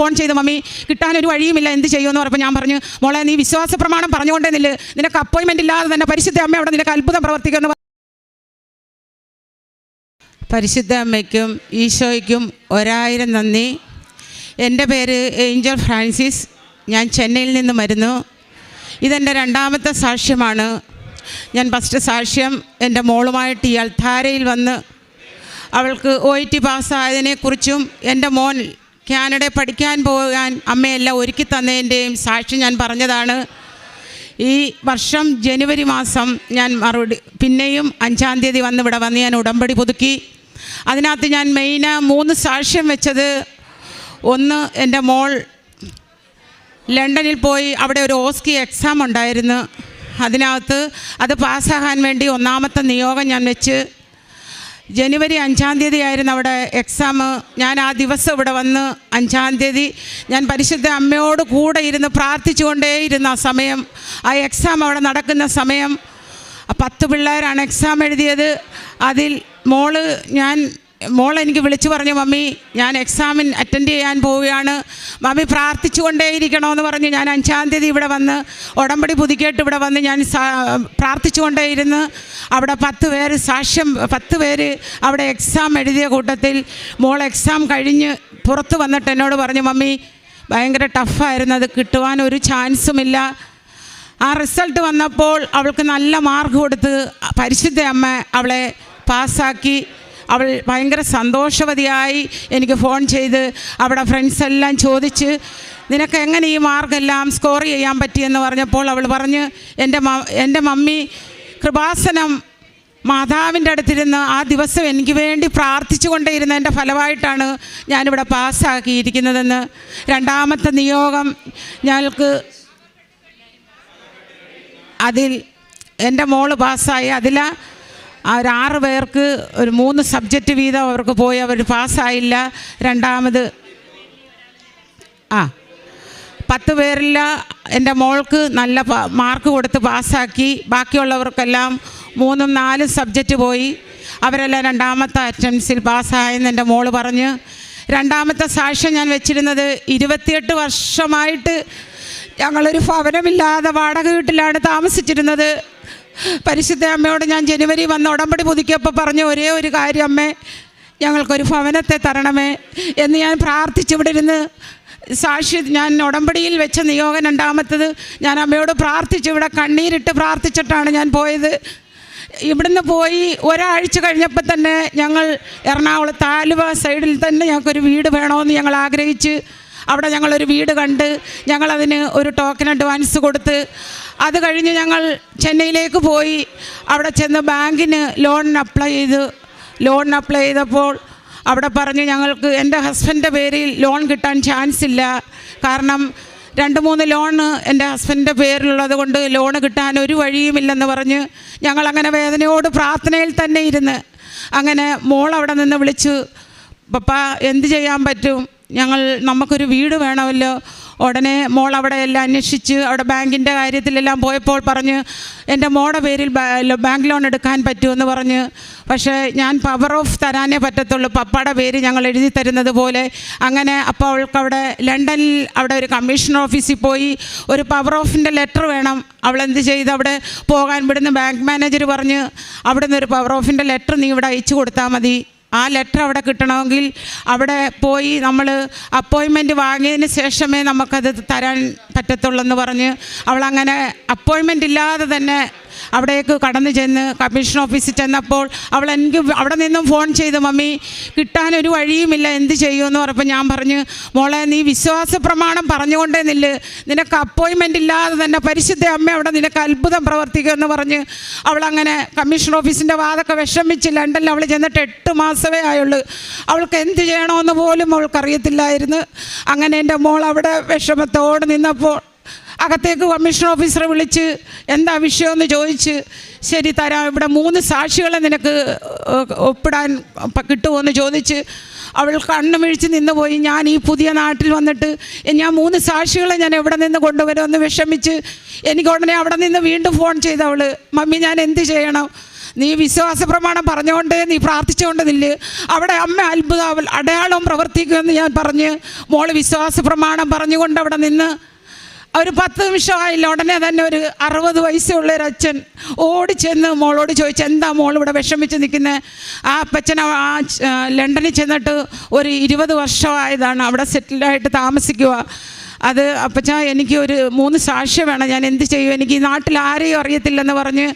Phone ചെയ്ത് mummy കിട്ടാൻ ഒരു വഴിയുമില്ല എന്ത് ചെയ്യുമെന്ന് പറഞ്ഞപ്പോൾ ഞാൻ പറഞ്ഞു. മോളെ നീ വിശ്വാസ പ്രമാണം പറഞ്ഞുകൊണ്ടേ നില്ല്. നിനക്ക് അപ്പോയിൻമെന്റ് ഇല്ലാതെ തന്നെ പരിശുദ്ധ അമ്മ അവിടെ നിനക്ക് അത്ഭുതം പ്രവർത്തിക്കുമെന്ന് പരിശുദ്ധ അമ്മയ്ക്കും ഈശോയ്ക്കും ഒരായിരം നന്ദി. എന്റെ പേര് ഏഞ്ചൽ ഫ്രാൻസിസ്. ഞാൻ ചെന്നൈയിൽ നിന്ന് വരുന്നു. ഇതെന്റെ രണ്ടാമത്തെ സാക്ഷ്യമാണ്. ഞാൻ ഫസ്റ്റ് സാക്ഷ്യം എന്റെ മോളുമായിട്ട് ഈ അൽത്താരയിൽ വന്ന് അവൾക്ക് ഒ ടി പാസ്സായതിനെക്കുറിച്ചും എന്റെ മോൻ കാനഡയിൽ പഠിക്കാൻ പോകാൻ അമ്മയെല്ലാം ഒരുക്കി തന്നതിന്റെയും സാക്ഷി ഞാൻ പറഞ്ഞതാണ്. ഈ വർഷം ജനുവരി മാസം ഞാൻ മറുപടി പിന്നെയും അഞ്ചാം തീയതി വന്ന് ഇവിടെ വന്ന് ഞാൻ ഉടമ്പടി പുതുക്കി. അതിനകത്ത് ഞാൻ മെയിന മൂന്ന് സാക്ഷ്യം വെച്ചത് ഒന്ന് എന്റെ മോൾ ലണ്ടനിൽ പോയി അവിടെ ഒരു ഓസ്കി എക്സാം ഉണ്ടായിരുന്നു. അതിനകത്ത് അത് പാസ്സാകാൻ വേണ്ടി ഒന്നാമത്തെ നിയോഗം ഞാൻ വെച്ച് ജനുവരി അഞ്ചാം തീയതി ആയിരുന്നു അവിടെ എക്സാം ഞാൻ ആ ദിവസം ഇവിടെ വന്ന് അഞ്ചാം തീയതി ഞാൻ പരിശുദ്ധ അമ്മയോട് കൂടെ ഇരുന്ന് പ്രാർത്ഥിച്ചുകൊണ്ടേയിരുന്ന ആ സമയം. ആ എക്സാം അവിടെ നടക്കുന്ന സമയം. പത്ത് പിള്ളേരാണ് എക്സാം എഴുതിയത്. അതിൽ മോൾ ഞാൻ മോൾ എനിക്ക് വിളിച്ചു പറഞ്ഞു മമ്മി ഞാൻ എക്സാമിൻ അറ്റൻഡ് ചെയ്യാൻ പോവുകയാണ്. മമ്മി പ്രാർത്ഥിച്ചുകൊണ്ടേയിരിക്കണമെന്ന് പറഞ്ഞ്. ഞാൻ അഞ്ചാം തീയതി ഇവിടെ വന്ന് ഉടമ്പടി പുതുക്കിയിട്ട് ഇവിടെ വന്ന് ഞാൻ പ്രാർത്ഥിച്ചു പ്രാർത്ഥിച്ചുകൊണ്ടേയിരുന്ന്. അവിടെ പത്ത് പേര് സാക്ഷ്യം പത്ത് പേര് അവിടെ എക്സാം എഴുതിയ കൂട്ടത്തിൽ മോൾ എക്സാം കഴിഞ്ഞ് പുറത്ത് വന്നിട്ട് എന്നോട് പറഞ്ഞു മമ്മി ഭയങ്കര ടഫായിരുന്നു അത് കിട്ടുവാൻ ഒരു ചാൻസുമില്ല ആ റിസൾട്ട് വന്നപ്പോൾ അവൾക്ക് നല്ല മാർക്ക് കൊടുത്ത് പരിശുദ്ധ അമ്മ അവളെ പാസ്സാക്കി. അവൾ ഭയങ്കര സന്തോഷവതിയായി എനിക്ക് ഫോൺ ചെയ്ത് അവിടെ ഫ്രണ്ട്സ് എല്ലാം ചോദിച്ച് നിനക്ക് എങ്ങനെ ഈ മാർക്കെല്ലാം സ്കോർ ചെയ്യാൻ പറ്റിയെന്ന് പറഞ്ഞപ്പോൾ അവൾ പറഞ്ഞ് എന്റെ എന്റെ മമ്മി കൃപാസനം മാതാവിന്റെ അടുത്തിരുന്ന് ആ ദിവസം എനിക്ക് വേണ്ടി പ്രാർത്ഥിച്ചു കൊണ്ടേയിരുന്നതിന്റെ ഫലമായിട്ടാണ് ഞാനിവിടെ പാസ്സാക്കിയിരിക്കുന്നതെന്ന് രണ്ടാമത്തെ നിയോഗം ഞങ്ങൾക്ക് അതിൽ എന്റെ മോൾ പാസ്സായി. അതിൽ ആ ഒരു ആറ് പേർക്ക് ഒരു മൂന്ന് സബ്ജക്റ്റ് വീതം അവർക്ക് പോയി അവർ പാസ്സായില്ല. രണ്ടാമത് ആ പത്ത് പേരിൽ എന്റെ മോൾക്ക് നല്ല മാർക്ക് കൊടുത്ത് പാസ്സാക്കി. ബാക്കിയുള്ളവർക്കെല്ലാം മൂന്നും നാലും സബ്ജക്റ്റ് പോയി. അവരെല്ലാം രണ്ടാമത്തെ അറ്റംപ്റ്റ്സിൽ പാസ്സായെന്ന് എന്റെ മോൾ പറഞ്ഞ്. രണ്ടാമത്തെ സാക്ഷ്യം ഞാൻ വെച്ചിരുന്നത് ഇരുപത്തിയെട്ട് വർഷമായിട്ട് ഞങ്ങളൊരു ഭവനമില്ലാതെ വാടക വീട്ടിലാണ് താമസിച്ചിരുന്നത്. പരിശുദ്ധ അമ്മയോട് ഞാൻ ജനുവരി വന്ന് ഉടമ്പടി പുതുക്കിയപ്പോൾ പറഞ്ഞ ഒരേ ഒരു കാര്യം അമ്മേ ഞങ്ങൾക്കൊരു ഭവനത്തെ തരണമേ എന്ന് ഞാൻ പ്രാർത്ഥിച്ചിവിടെ ഇരുന്ന് സാക്ഷി ഞാൻ ഉടമ്പടിയിൽ വെച്ച നിയോഗം രണ്ടാമത്തത് ഞാൻ അമ്മയോട് പ്രാർത്ഥിച്ചു. ഇവിടെ കണ്ണീരിട്ട് പ്രാർത്ഥിച്ചിട്ടാണ് ഞാൻ പോയത്. ഇവിടുന്ന് പോയി ഒരാഴ്ച കഴിഞ്ഞപ്പോൾ തന്നെ ഞങ്ങൾ എറണാകുളത്ത് ആലുവ സൈഡിൽ തന്നെ ഞങ്ങൾക്കൊരു വീട് വേണമെന്ന് ഞങ്ങൾ ആഗ്രഹിച്ച് അവിടെ ഞങ്ങളൊരു വീട് കണ്ട് ഞങ്ങളതിന് ഒരു ടോക്കൺ അഡ്വാൻസ് കൊടുത്ത് അത് കഴിഞ്ഞ് ഞങ്ങൾ ചെന്നൈയിലേക്ക് പോയി. അവിടെ ചെന്ന് ബാങ്കിന് ലോണിന് അപ്ലൈ ചെയ്ത്. ലോണിന് അപ്ലൈ ചെയ്തപ്പോൾ അവിടെ പറഞ്ഞു ഞങ്ങൾക്ക് എന്റെ ഹസ്ബൻഡിന്റെ പേരിൽ ലോൺ കിട്ടാൻ ചാൻസ് ഇല്ല. കാരണം രണ്ട് മൂന്ന് ലോണ് എന്റെ ഹസ്ബൻഡിന്റെ പേരിലുള്ളത് കൊണ്ട് ലോണ് കിട്ടാൻ ഒരു വഴിയുമില്ലെന്ന് പറഞ്ഞ് ഞങ്ങളങ്ങനെ വേദനയോട് പ്രാർത്ഥനയിൽ തന്നെ ഇരുന്ന്. അങ്ങനെ മോൾ അവിടെ നിന്ന് വിളിച്ചു പപ്പ എന്ത് ചെയ്യാൻ പറ്റും? ഞങ്ങൾ നമുക്കൊരു വീട് വേണമല്ലോ. ഉടനെ മോൾ അവിടെ എല്ലാം അന്വേഷിച്ച് അവിടെ ബാങ്കിന്റെ കാര്യത്തിലെല്ലാം പോയപ്പോൾ പറഞ്ഞ് എന്റെ മോടെ പേരിൽ ബാങ്ക് ലോൺ എടുക്കാൻ പറ്റുമെന്ന് പറഞ്ഞ്. പക്ഷേ ഞാൻ പവർ ഓഫ് തരാനേ പറ്റത്തുള്ളൂ. പപ്പയുടെ പേര് ഞങ്ങൾ എഴുതി തരുന്നത് പോലെ. അങ്ങനെ അപ്പോൾ അവൾക്ക് അവിടെ ലണ്ടനിൽ അവിടെ ഒരു കമ്മീഷൻ ഓഫീസിൽ പോയി. ഒരു പവർ ഓഫിന്റെ ലെറ്റർ വേണം. അവൾ എന്ത് ചെയ്ത്? അവിടെ പോകാൻ വിടുന്ന ബാങ്ക് മാനേജർ പറഞ്ഞ് അവിടെ നിന്ന് ഒരു പവർ ഓഫിന്റെ ലെറ്റർ നീ ഇവിടെ അയച്ചു കൊടുത്താൽ മതി. ആ ലെറ്റർ അവിടെ കിട്ടണമെങ്കിൽ അവിടെ പോയി നമ്മൾ അപ്പോയിൻമെന്റ് വാങ്ങിയതിന് ശേഷമേ നമുക്കത് തരാൻ പറ്റത്തുള്ളൂ എന്ന് പറഞ്ഞ് അവളങ്ങനെ അപ്പോയിൻമെന്റ് ഇല്ലാതെ തന്നെ അവിടേക്ക് കടന്നു ചെന്ന് കമ്മീഷൻ ഓഫീസിൽ ചെന്നപ്പോൾ അവൾ എനിക്ക് അവിടെ നിന്നും ഫോൺ ചെയ്ത് മമ്മി കിട്ടാനൊരു വഴിയുമില്ല എന്ത് ചെയ്യുമെന്ന് പറഞ്ഞപ്പോൾ ഞാൻ പറഞ്ഞു. മോളെ നീ വിശ്വാസ പ്രമാണം പറഞ്ഞുകൊണ്ടേ നില്ല്. നിനക്ക് അപ്പോയിൻമെന്റ് ഇല്ലാതെ തന്നെ പരിശുദ്ധ അമ്മ അവിടെ നിനക്ക് അത്ഭുതം പ്രവർത്തിക്കുമെന്ന് പറഞ്ഞ് അവളങ്ങനെ കമ്മീഷൻ ഓഫീസിന്റെ വാതൊക്കെ വിഷമിച്ച് ലണ്ടനിൽ അവൾ ചെന്നിട്ട് എട്ട് മാസമേ ആയുള്ളൂ. അവൾക്ക് എന്ത് ചെയ്യണമെന്ന് പോലും അവൾക്കറിയത്തില്ലായിരുന്നു. അങ്ങനെ എന്റെ മോൾ അവിടെ വിഷമത്തോട് നിന്നപ്പോൾ അകത്തേക്ക് കമ്മീഷൻ ഓഫീസറെ വിളിച്ച് എന്താ വിഷയമെന്ന് ചോദിച്ച് ശരി തരാം ഇവിടെ മൂന്ന് സാക്ഷികളെ നിനക്ക് ഒപ്പിടാൻ കിട്ടുമോ ചോദിച്ച് അവൾ കണ്ണു മിഴിച്ച് നിന്ന് പോയി ഞാൻ ഈ പുതിയ നാട്ടിൽ വന്നിട്ട് ഞാൻ മൂന്ന് സാക്ഷികളെ ഞാൻ എവിടെ നിന്ന് കൊണ്ടുവരുമെന്ന് വിഷമിച്ച് എനിക്ക് ഉടനെ അവിടെ നിന്ന് വീണ്ടും ഫോൺ ചെയ്ത് അവൾ മമ്മി ഞാൻ എന്ത് ചെയ്യണം? നീ വിശ്വാസ പ്രമാണം പറഞ്ഞുകൊണ്ട് നീ പ്രാർത്ഥിച്ചുകൊണ്ട് നില്ല് അവിടെ അമ്മ അത്ഭുത അടയാളം പ്രവർത്തിക്കുമെന്ന് ഞാൻ പറഞ്ഞ് മോൾ വിശ്വാസ പ്രമാണം പറഞ്ഞുകൊണ്ട് അവിടെ നിന്ന് ഒരു പത്ത് നിമിഷമായില്ല. ഉടനെ തന്നെ ഒരു അറുപത് വയസ്സുള്ള ഒരു അച്ഛൻ ഓടി ചെന്ന് മോളോട് ചോദിച്ചു എന്താ മോൾ ഇവിടെ വിഷമിച്ച് നിൽക്കുന്നത് ആ അപ്പച്ചൻ ആ ലണ്ടനിൽ ചെന്നിട്ട് ഒരു ഇരുപത് വർഷമായതാണ്. അവിടെ സെറ്റിൽഡായിട്ട് താമസിക്കുക അത് അപ്പച്ച എനിക്ക് ഒരു മൂന്ന് സാക്ഷ്യം വേണം. ഞാൻ എന്ത് ചെയ്യും? എനിക്ക് ഈ നാട്ടിൽ ആരെയും അറിയത്തില്ലെന്ന് പറഞ്ഞ്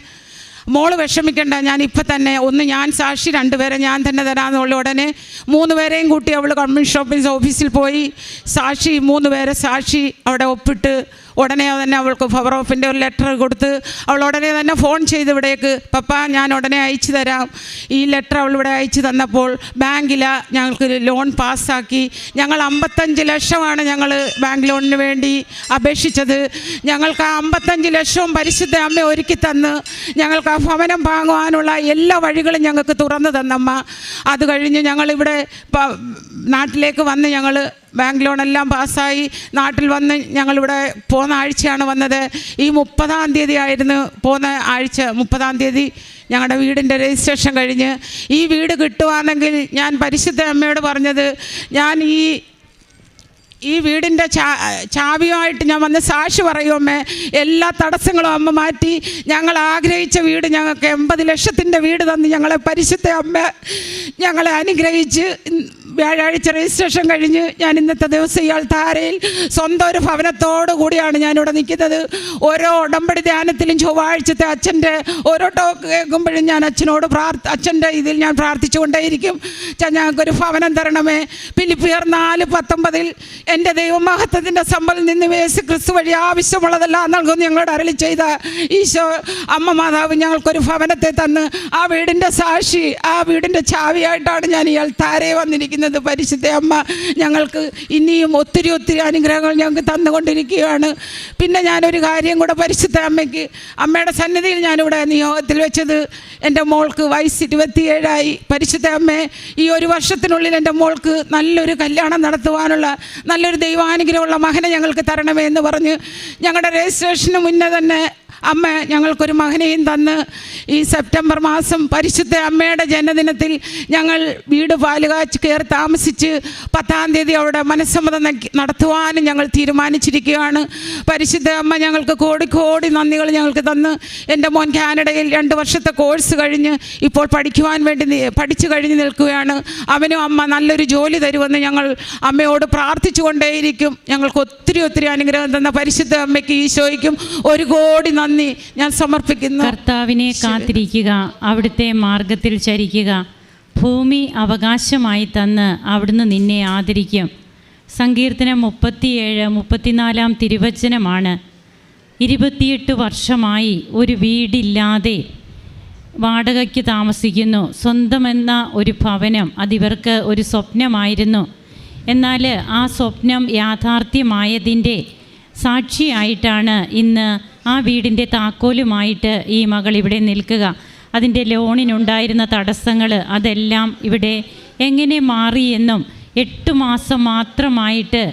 മോൾ വിഷമിക്കണ്ട ഞാൻ ഇപ്പം തന്നെ ഒന്ന് ഞാൻ സാക്ഷി രണ്ടുപേരെ ഞാൻ തന്നെ തരാമെന്നുള്ള ഉടനെ മൂന്ന് പേരെയും കൂട്ടി അവൾ കമ്മീഷൻ ഓഫീസ് ഓഫീസിൽ പോയി. സാക്ഷി മൂന്ന് പേരെ സാക്ഷി അവിടെ ഒപ്പിട്ട് ഉടനെ തന്നെ അവൾക്ക് പവർ ഓഫിന്റെ ഒരു ലെറ്റർ കൊടുത്ത് അവൾ ഉടനെ തന്നെ ഫോൺ ചെയ്ത് ഇവിടേക്ക് പപ്പ ഞാൻ ഉടനെ അയച്ചു തരാം. ഈ ലെറ്റർ അവൾ ഇവിടെ അയച്ചു തന്നപ്പോൾ ബാങ്കിൽ ഞങ്ങൾക്ക് ലോൺ പാസ്സാക്കി ഞങ്ങൾ അമ്പത്തഞ്ച് ലക്ഷമാണ് ഞങ്ങൾ ബാങ്ക് ലോണിന് വേണ്ടി അപേക്ഷിച്ചത്. ഞങ്ങൾക്ക് ആ അമ്പത്തഞ്ച് ലക്ഷവും പരിശുദ്ധ അമ്മ ഒരുക്കി തന്ന്. ഞങ്ങൾക്ക് ആ ഭവനം വാങ്ങുവാനുള്ള എല്ലാ വഴികളും ഞങ്ങൾക്ക് തുറന്നു തന്നമ്മ. അത് കഴിഞ്ഞ് ഞങ്ങളിവിടെ നാട്ടിലേക്ക് വന്ന് ഞങ്ങൾ ബാങ്ക് ലോണെല്ലാം പാസ്സായി നാട്ടിൽ വന്ന് ഞങ്ങളിവിടെ പോകുന്ന ആഴ്ചയാണ് വന്നത്. ഈ മുപ്പതാം തീയതി ആയിരുന്നു പോകുന്ന ആഴ്ച. മുപ്പതാം തീയതി ഞങ്ങളുടെ വീടിന്റെ രജിസ്ട്രേഷൻ കഴിഞ്ഞ്. ഈ വീട് കിട്ടുവാണെങ്കിൽ ഞാൻ പരിശുദ്ധ അമ്മയോട് പറഞ്ഞത് ഞാൻ ഈ ഈ വീടിന്റെ ചാ ചാവിയുമായിട്ട് ഞാൻ വന്ന് സാക്ഷി പറയുമേ എല്ലാ തടസ്സങ്ങളും അമ്മ മാറ്റി. ഞങ്ങൾ ആഗ്രഹിച്ച വീട് ഞങ്ങൾക്ക് എൺപത് ലക്ഷത്തിന്റെ വീട് തന്ന് ഞങ്ങളെ പരിശുദ്ധ അമ്മ ഞങ്ങളെ അനുഗ്രഹിച്ച് വ്യാഴാഴ്ച രജിസ്ട്രേഷൻ കഴിഞ്ഞ് ഞാൻ ഇന്നത്തെ ദിവസം ഇയാൾ താരയിൽ സ്വന്തം ഒരു ഭവനത്തോടു കൂടിയാണ് ഞാനിവിടെ നിൽക്കുന്നത്. ഓരോ ഉടമ്പടി ധ്യാനത്തിലും ചൊവ്വാഴ്ചത്തെ അച്ഛന്റെ ഓരോ ടോക്ക് കേൾക്കുമ്പോഴും ഞാൻ അച്ഛനോട് പ്രാർത്ഥ അച്ഛന്റെ ഇതിൽ ഞാൻ പ്രാർത്ഥിച്ചുകൊണ്ടേയിരിക്കും. ഞങ്ങൾക്കൊരു ഭവനം തരണമേ. ഫിലിപ്പിയർ നാല് പത്തൊമ്പതിൽ എന്റെ ദൈവമഹത്വത്തിന്റെ സമ്പൽ നിന്ന് വേസ് ക്രിസ്തു വഴി ആവശ്യമുള്ളതെല്ലാം നൽകുന്നു ഞങ്ങളുടെ അരളി ചെയ്ത ഈശോ അമ്മ മാതാവ് ഞങ്ങൾക്കൊരു ഭവനത്തെ തന്ന്. ആ വീടിന്റെ സാക്ഷി ആ വീടിന്റെ ചാവിയായിട്ടാണ് ഞാൻ ഇയാൾ താരേ വന്നിരിക്കുന്നത്. പരിശുദ്ധ അമ്മ ഞങ്ങൾക്ക് ഇനിയും ഒത്തിരി ഒത്തിരി അനുഗ്രഹങ്ങൾ ഞങ്ങൾക്ക് തന്നുകൊണ്ടിരിക്കുകയാണ്. പിന്നെ ഞാനൊരു കാര്യം കൂടെ പരിശുദ്ധ അമ്മയ്ക്ക് അമ്മയുടെ സന്നിധിയിൽ ഞാനിവിടെ നിയോഗത്തിൽ വെച്ചത് എന്റെ മോൾക്ക് വയസ്സ് ഇരുപത്തിയേഴായി. പരിശുദ്ധ അമ്മേ ഈ ഒരു വർഷത്തിനുള്ളിൽ എന്റെ മോൾക്ക് നല്ലൊരു കല്യാണം നടത്തുവാനുള്ള നല്ലൊരു ദൈവാനുഗ്രഹമുള്ള മകനെ ഞങ്ങൾക്ക് തരണമേ എന്ന് പറഞ്ഞ് ഞങ്ങളുടെ രജിസ്ട്രേഷന് മുന്നേ തന്നെ അമ്മ ഞങ്ങൾക്കൊരു മകനെയും തന്ന് ഈ സെപ്റ്റംബർ മാസം പരിശുദ്ധ അമ്മയുടെ ജന്മദിനത്തിൽ ഞങ്ങൾ വീട് പാലുകാച്ച് കയറി താമസിച്ച് പത്താം തീയതി അവിടെ മനസ്സമ്മതം നടത്തുവാനും ഞങ്ങൾ തീരുമാനിച്ചിരിക്കുകയാണ്. പരിശുദ്ധ അമ്മ ഞങ്ങൾക്ക് കോടി കോടി നന്ദികൾ ഞങ്ങൾക്ക് തന്ന് എന്റെ മോൻ കാനഡയിൽ രണ്ട് വർഷത്തെ കോഴ്സ് കഴിഞ്ഞ് ഇപ്പോൾ പഠിക്കുവാൻ വേണ്ടി പഠിച്ചു കഴിഞ്ഞ് നിൽക്കുകയാണ്. അവനും അമ്മ നല്ലൊരു ജോലി തരുമെന്ന് ഞങ്ങൾ അമ്മയോട് പ്രാർത്ഥിച്ചുകൊണ്ടേയിരിക്കും. ഞങ്ങൾക്ക് ഒത്തിരി ഒത്തിരി അനുഗ്രഹം തന്ന പരിശുദ്ധ അമ്മയ്ക്ക് ഈശോയ്ക്കും ഒരു കോടി നന്ദി ഞാൻ സമർപ്പിക്കുന്നു. കർത്താവിനെ കാത്തിരിക്കുക. അവിടുത്തെ മാർഗത്തിൽ ചരിക്കുക. ഭൂമി അവകാശമായി തന്ന് അവിടുന്ന് നിന്നെ ആദരിക്കും. സങ്കീർത്തനം മുപ്പത്തിയേഴ് മുപ്പത്തിനാലാം തിരുവചനമാണ്. ഇരുപത്തിയെട്ട് വർഷമായി ഒരു വീടില്ലാതെ വാടകയ്ക്ക് താമസിക്കുന്നു. സ്വന്തമെന്ന ഒരു ഭവനം അതിവർക്ക് ഒരു സ്വപ്നമായിരുന്നു. എന്നാൽ ആ സ്വപ്നം യാഥാർത്ഥ്യമായതിന്റെ സാക്ഷിയായിട്ടാണ് ഇന്ന് ആ വീടിന്റെ താക്കോലുമായിട്ട് ഈ മകൾ ഇവിടെ നിൽക്കുക. അതിന്റെ ലോണിനുണ്ടായിരുന്ന തടസ്സങ്ങൾ അതെല്ലാം ഇവിടെ എങ്ങനെ മാറി എന്നും എട്ട് മാസം മാത്രമായിട്ട്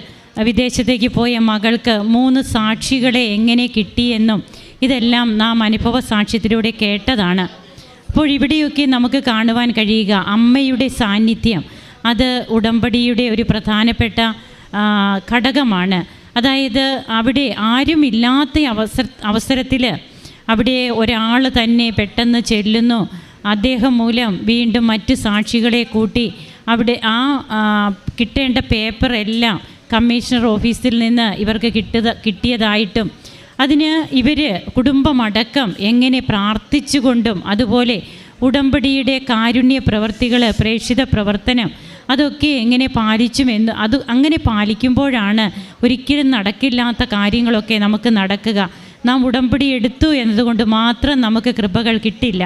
വിദേശത്തേക്ക് പോയ മകൾക്ക് മൂന്ന് സാക്ഷികളെ എങ്ങനെ കിട്ടിയെന്നും ഇതെല്ലാം നാം അനുഭവ സാക്ഷ്യത്തിലൂടെ കേട്ടതാണ്. അപ്പോൾ ഇവിടെയൊക്കെ നമുക്ക് കാണുവാൻ കഴിയുക അമ്മയുടെ സാന്നിധ്യം. അത് ഉടമ്പടിയുടെ ഒരു പ്രധാനപ്പെട്ട ഘടകമാണ്. അതായത് അവിടെ ആരുമില്ലാത്ത അവസര അവസരത്തിൽ അവിടെ ഒരാൾ തന്നെ പെട്ടെന്ന് ചെല്ലുന്നു. അദ്ദേഹം മൂലം വീണ്ടും മറ്റ് സാക്ഷികളെ കൂട്ടി അവിടെ ആ കിട്ടേണ്ട പേപ്പറെല്ലാം കമ്മീഷണർ ഓഫീസിൽ നിന്ന് ഇവർക്ക് കിട്ടിയത് കിട്ടിയതായിട്ടും അതിന് ഇവർ കുടുംബമടക്കം എങ്ങനെ പ്രാർത്ഥിച്ചുകൊണ്ടും അതുപോലെ ഉടമ്പടിയുടെ കാരുണ്യ പ്രവർത്തികൾ പ്രേക്ഷിത പ്രവർത്തനം അതൊക്കെ എങ്ങനെ പാലിച്ചും എന്ന് അത് അങ്ങനെ പാലിക്കുമ്പോഴാണ് ഒരിക്കലും നടക്കില്ലാത്ത കാര്യങ്ങളൊക്കെ നമുക്ക് നടക്കുക. നാം ഉടമ്പടി എടുത്തു എന്നതുകൊണ്ട് മാത്രം നമുക്ക് കൃപകൾ കിട്ടില്ല.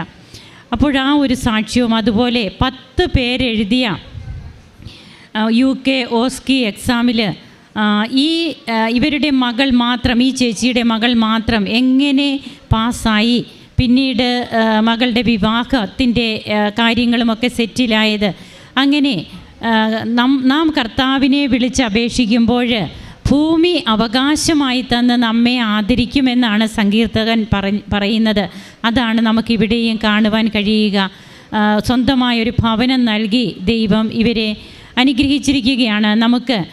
അപ്പോഴാ ഒരു സാക്ഷ്യവും അതുപോലെ പത്ത് പേരെഴുതിയ യു കെ ഓസ്കി എക്സാമിൽ ഈ ഇവരുടെ മകൾ മാത്രം ഈ ചേച്ചിയുടെ മകൾ മാത്രം എങ്ങനെ പാസ്സായി? പിന്നീട് മകളുടെ വിവാഹത്തിന്റെ കാര്യങ്ങളുമൊക്കെ സെറ്റിലായത്. അങ്ങനെ നം- കർത്താവിനെ വിളിച്ച് അപേക്ഷിക്കുമ്പോൾ ഭൂമി അവകാശമായി തന്ന് നമ്മെ ആദരിക്കുമെന്നാണ് സങ്കീർത്തകൻ പറ പറയുന്നത്. അതാണ് നമുക്കിവിടെയും കാണുവാൻ കഴിയുക. സ്വന്തമായൊരു ഭവനം നൽകി ദൈവം ഇവരെ അനുഗ്രഹിച്ചിരിക്കുകയാണ്. നമുക്ക്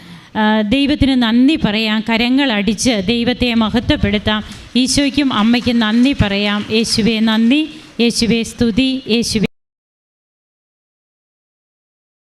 ദൈവത്തിന് നന്ദി പറയാം. കരങ്ങളടിച്ച് ദൈവത്തെ മഹത്വപ്പെടുത്താം. ഈശോയ്ക്കും അമ്മയ്ക്കും നന്ദി പറയാം. യേശുവെ നന്ദി. യേശുവെ സ്തുതി. യേശുവെ